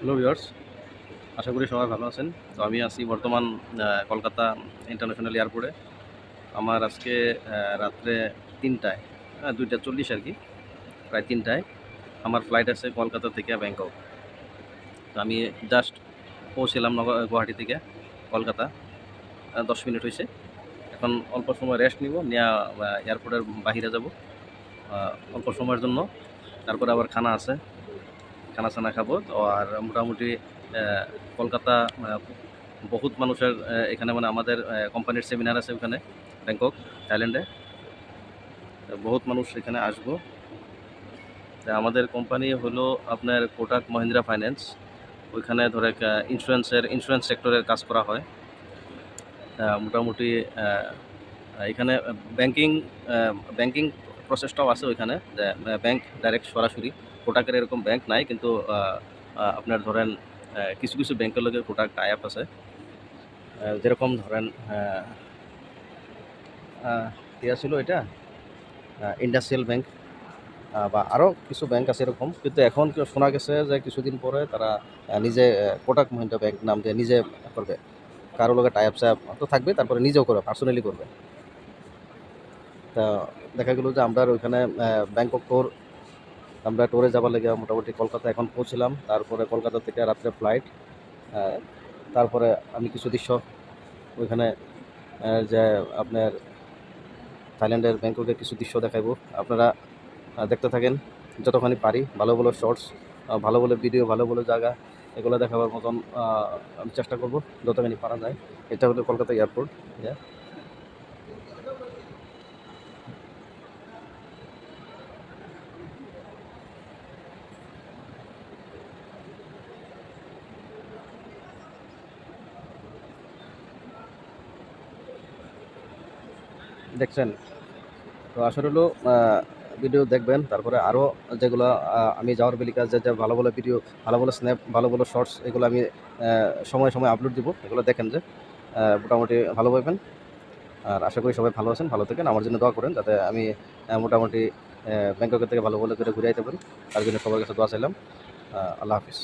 Hello viewers আশা করি সবাই ভালো আছেন। তো আমি আছি বর্তমান কলকাতা ইন্টারন্যাশনাল এয়ারপোর্টে। আমার আজকে রাত্রে তিনটায় হ্যাঁ দুইটা চল্লিশ আর কি, প্রায় তিনটায় আমার ফ্লাইট আছে কলকাতা থেকে ব্যাংকক। তো আমি জাস্ট পৌঁছলাম গুয়াহাটি থেকে কলকাতা। দশ মিনিট হয়েছে এখন অল্প সময় রেস্ট নিব, নিয়ে এয়ারপোর্টের বাহিরে যাব। অল্প সময়ের জন্য। তারপরে আবার খানা আছে। খানা চানা খাব আর মোটামুটি কলকাতা বহুত মানুষের এখানে মানে আমাদের কোম্পানির সেমিনার আছে ওখানে, ব্যাংকক, থাইল্যান্ডে। বহুত মানুষ এখানে আসব। আমাদের কোম্পানি হলো আপনার কোটাক মহিন্দ্রা ফাইন্যান্স। ওইখানে ধরে ইন্স্যুরেন্সের ইন্স্যুরেন্স সেক্টরের কাজ করা হয়। মোটামুটি এখানে ব্যাংকিং ব্যাংকিং প্রসেসটাও আছে ওইখানে, যে ব্যাংক ডাইরেক্ট সরাসরি, কোটাকের এরকম ব্যাংক নাই, কিন্তু আপনার ধরেন কিছু কিছু ব্যাংকের লগে কোটাক টাই আপ আছে। যেরকম ধরেন ইয়া ছিল এটা ইন্ডাস্ট্রিয়াল ব্যাংক বা আরও কিছু ব্যাংক আছে এরকম। কিন্তু এখন শোনা গেছে যে, কিছুদিন পরে তারা নিজে কোটাক মহিন্দ্রা ব্যাংক নাম দিয়ে নিজে করবে। কারও লগে টাই আপ তো থাকবে তারপরে নিজেও করবে পার্সোনালি করবে। তা দেখা গেলো যে আমরা ওইখানে ব্যাংকক টোর আমরা টোরে যাবার লেগে মোটামুটি কলকাতা এখন পৌঁছলাম। তারপরে কলকাতা থেকে রাত্রে ফ্লাইট তারপরে আমি কিছু দৃশ্য ওইখানে যে আপনার থাইল্যান্ডের ব্যাংককের কিছু দৃশ্য দেখাবো আপনারা দেখতে থাকেন, যতখানি পারি, ভালো ভালো শর্টস ভালো ভালো ভিডিও ভালো ভালো জায়গা, এগুলো দেখাবার মতন আমি চেষ্টা করব, যতখানি পারা যায়। এটা হলো কলকাতা এয়ারপোর্ট দেখছেন? তো আসলে হলো ভিডিও দেখবেন, তারপরে আরও যেগুলো আমি যাওয়ার বেলিকা যে যে ভালো ভালো ভিডিও ভালো ভালো স্ন্যাপ ভালো ভালো শর্টস এগুলো আমি সময় সময় আপলোড দিব, এগুলো দেখেন যে মোটামুটি ভালো পাইবেন আর আশা করি সবাই ভালো আছেন, ভালো থাকেন, আমার জন্য দোয়া করেন, যাতে আমি মোটামুটি ব্যাংককের থেকে ভালো ভালো করে ঘুরে আইতে পারি। তার জন্য সবার কাছে দোয়া চাইলাম। আল্লাহ হাফিজ।